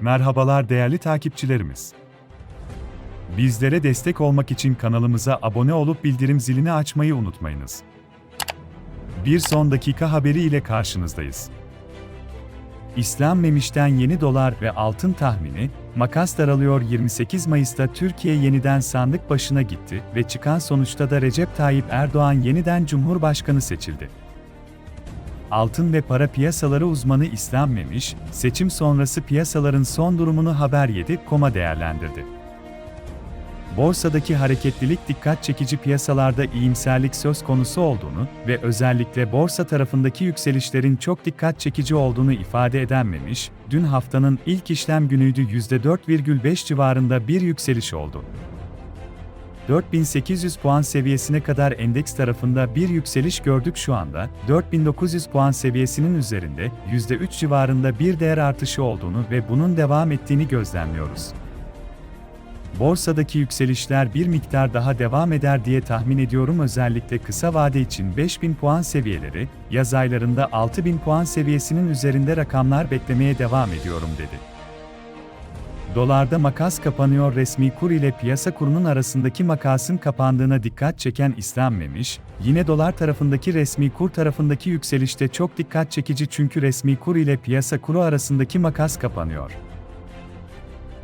Merhabalar değerli takipçilerimiz. Bizlere destek olmak için kanalımıza abone olup bildirim zilini açmayı unutmayınız. Bir son dakika haberi ile karşınızdayız. İslam Memiş'ten yeni dolar ve altın tahmini, makas daralıyor 28 Mayıs'ta Türkiye yeniden sandık başına gitti ve çıkan sonuçta da Recep Tayyip Erdoğan yeniden Cumhurbaşkanı seçildi. Altın ve para piyasaları uzmanı İslam Memiş, seçim sonrası piyasaların son durumunu Haber 7.com'a değerlendirdi. Borsadaki hareketlilik dikkat çekici piyasalarda iyimserlik söz konusu olduğunu ve özellikle borsa tarafındaki yükselişlerin çok dikkat çekici olduğunu ifade eden Memiş, dün haftanın ilk işlem günüydü %4,5 civarında bir yükseliş oldu. 4800 puan seviyesine kadar endeks tarafında bir yükseliş gördük şu anda, 4900 puan seviyesinin üzerinde %3 civarında bir değer artışı olduğunu ve bunun devam ettiğini gözlemliyoruz. Borsadaki yükselişler bir miktar daha devam eder diye tahmin ediyorum özellikle kısa vade için 5000 puan seviyeleri, yaz aylarında 6000 puan seviyesinin üzerinde rakamlar beklemeye devam ediyorum dedi. Dolarda makas kapanıyor resmi kur ile piyasa kurunun arasındaki makasın kapandığına dikkat çeken İslam Memiş, yine dolar tarafındaki resmi kur tarafındaki yükselişte çok dikkat çekici çünkü resmi kur ile piyasa kuru arasındaki makas kapanıyor.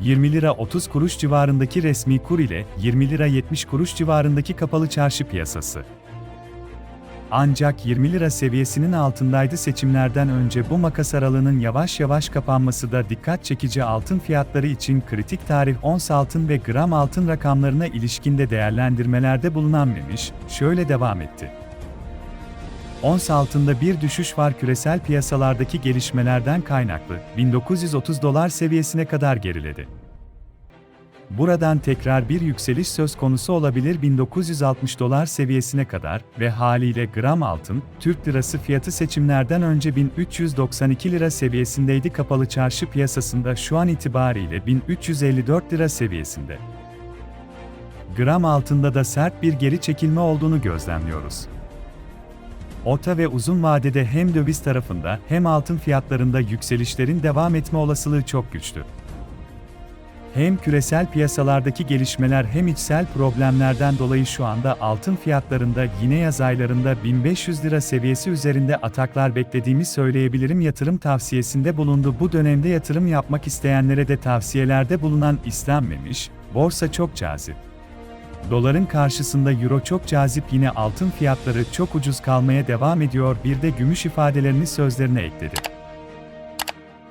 20 lira 30 kuruş civarındaki resmi kur ile 20 lira 70 kuruş civarındaki kapalı çarşı piyasası. Ancak 20 lira seviyesinin altındaydı seçimlerden önce bu makas aralığının yavaş yavaş kapanması da dikkat çekici altın fiyatları için kritik tarih ons altın ve gram altın rakamlarına ilişkinde değerlendirmelerde bulunan şöyle devam etti. Ons altında bir düşüş var küresel piyasalardaki gelişmelerden kaynaklı, 1930 dolar seviyesine kadar geriledi. Buradan tekrar bir yükseliş söz konusu olabilir 1960 dolar seviyesine kadar ve haliyle gram altın, Türk lirası fiyatı seçimlerden önce 1392 lira seviyesindeydi kapalı çarşı piyasasında şu an itibariyle 1354 lira seviyesinde. Gram altında da sert bir geri çekilme olduğunu gözlemliyoruz. Orta ve uzun vadede hem döviz tarafında hem altın fiyatlarında yükselişlerin devam etme olasılığı çok güçlü. Hem küresel piyasalardaki gelişmeler hem içsel problemlerden dolayı şu anda altın fiyatlarında yine yaz aylarında 1500 lira seviyesi üzerinde ataklar beklediğimi söyleyebilirim yatırım tavsiyesinde bulundu. Bu dönemde yatırım yapmak isteyenlere de tavsiyelerde bulunan İslam Memiş, borsa çok cazip. Doların karşısında euro çok cazip yine altın fiyatları çok ucuz kalmaya devam ediyor bir de gümüş ifadelerini sözlerine ekledi.